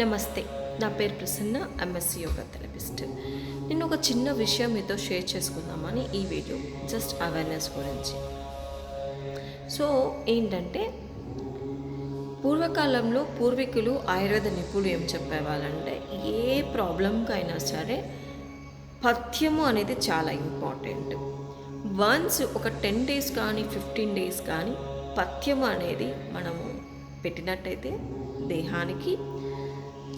నమస్తే నా పేరు ప్రసన్న ఎంఎస్సి యోగా థెరపిస్ట్. నేను ఒక చిన్న విషయం మీతో షేర్ చేసుకుందామని ఈ వీడియో జస్ట్ అవేర్నెస్ గురించి. సో ఏంటంటే పూర్వకాలంలో పూర్వీకులు ఆయుర్వేద నిపుణులు ఏం చెప్పేవాళ్ళంటే ఏ ప్రాబ్లంకైనా సరే పథ్యము అనేది చాలా ఇంపార్టెంట్. వన్స్ ఒక టెన్ డేస్ కానీ ఫిఫ్టీన్ డేస్ కానీ పథ్యము అనేది మనము పెట్టినట్టయితే దేహానికి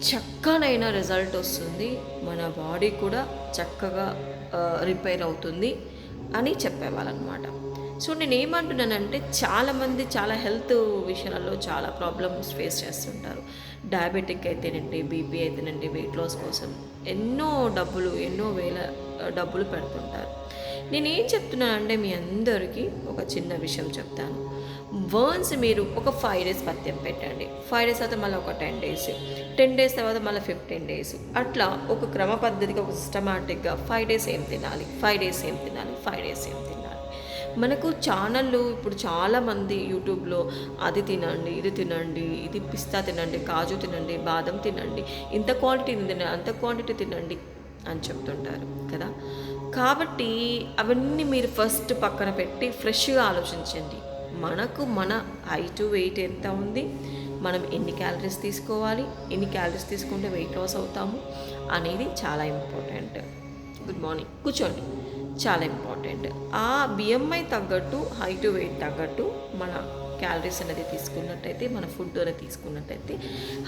చక్కనైన రిజల్ట్ వస్తుంది. మన బాడీ కూడా చక్కగా రిపేర్ అవుతుంది అని చెప్పేవాళ్ళనమాట. సో నేను ఏమంటున్నానంటే చాలామంది చాలా హెల్త్ విషయాలలో చాలా ప్రాబ్లమ్స్ ఫేస్ చేస్తుంటారు. డయాబెటిక్ అయితేనండి బీపీ అయితేనండి వెయిట్ లాస్ కోసం ఎన్నో డబ్బులు ఎన్నో వేల డబ్బులు పెడుతుంటారు. నేను ఏం చెప్తున్నానంటే మీ అందరికీ ఒక చిన్న విషయం చెప్తాను. వన్స్ మీరు ఒక ఫైవ్ డేస్ పత్యం పెట్టండి. ఫైవ్ డేస్ తర్వాత మళ్ళీ ఒక టెన్ డేస్ టెన్ డేస్ తర్వాత మళ్ళీ ఫిఫ్టీన్ డేస్ అట్లా ఒక క్రమ పద్ధతిగా ఒక సిస్టమాటిక్గా ఫైవ్ డేస్ ఏం తినాలి? ఫైవ్ డేస్ ఏం తినాలి? ఫైవ్ డేస్ ఏం తినాలి? మనకు ఛానళ్ళు ఇప్పుడు చాలామంది యూట్యూబ్లో అది తినండి ఇది తినండి ఇది పిస్తా తినండి కాజు తినండి బాదం తినండి ఇంత క్వాంటిటీ తినండి అంత క్వాంటిటీ తినండి అని చెప్తుంటారు కదా. కాబట్టి అవన్నీ మీరు ఫస్ట్ పక్కన పెట్టి ఫ్రెష్గా ఆలోచించండి. మనకు మన హైట్ వెయిట్ ఎంత ఉంది? మనం ఎన్ని క్యాలరీస్ తీసుకోవాలి? ఎన్ని క్యాలరీస్ తీసుకుంటే వెయిట్ లాస్ అవుతాము? అనేది చాలా ఇంపార్టెంట్. Good morning. కూర్చోండి. చాలా ఇంపార్టెంట్. ఆ బిఎంఐ తగ్గట్టు హైట్ వెయిట్ తగ్గట్టు మన క్యాలరీస్ అనేది తీసుకున్నట్టయితే మన ఫుడ్ అనేది తీసుకున్నట్టయితే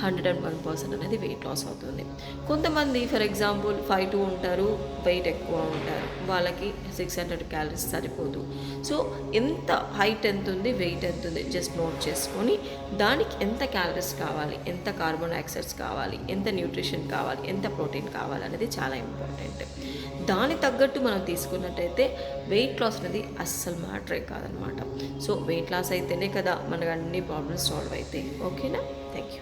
హండ్రెడ్ అండ్ వన్ పర్సెంట్ అనేది వెయిట్ లాస్ అవుతుంది. కొంతమంది ఫర్ ఎగ్జాంపుల్ ఫైవ్ టూ ఉంటారు వెయిట్ ఎక్కువ ఉంటారు. వాళ్ళకి సిక్స్ హండ్రెడ్ క్యాలరీస్ సరిపోదు. సో ఎంత హైట్ ఎంత ఉంది వెయిట్ ఎంత ఉంది జస్ట్ నోట్ చేసుకొని దానికి ఎంత క్యాలరీస్ కావాలి ఎంత కార్బన్ డైఆక్సైడ్స్ కావాలి ఎంత న్యూట్రిషన్ కావాలి ఎంత ప్రోటీన్ కావాలి అనేది చాలా ఇంపార్టెంట్ దాని తగ్గట్టు మనం తీసుకున్నట్టయితే వెయిట్ లాస్ అనేది అస్సలు మ్యాటరే కాదనమాట సో వెయిట్ లాస్ అయితేనే కదా మనకు అన్ని ప్రాబ్లమ్స్ సాల్వ్ అవుతాయి. ఓకేనా థ్యాంక్ యూ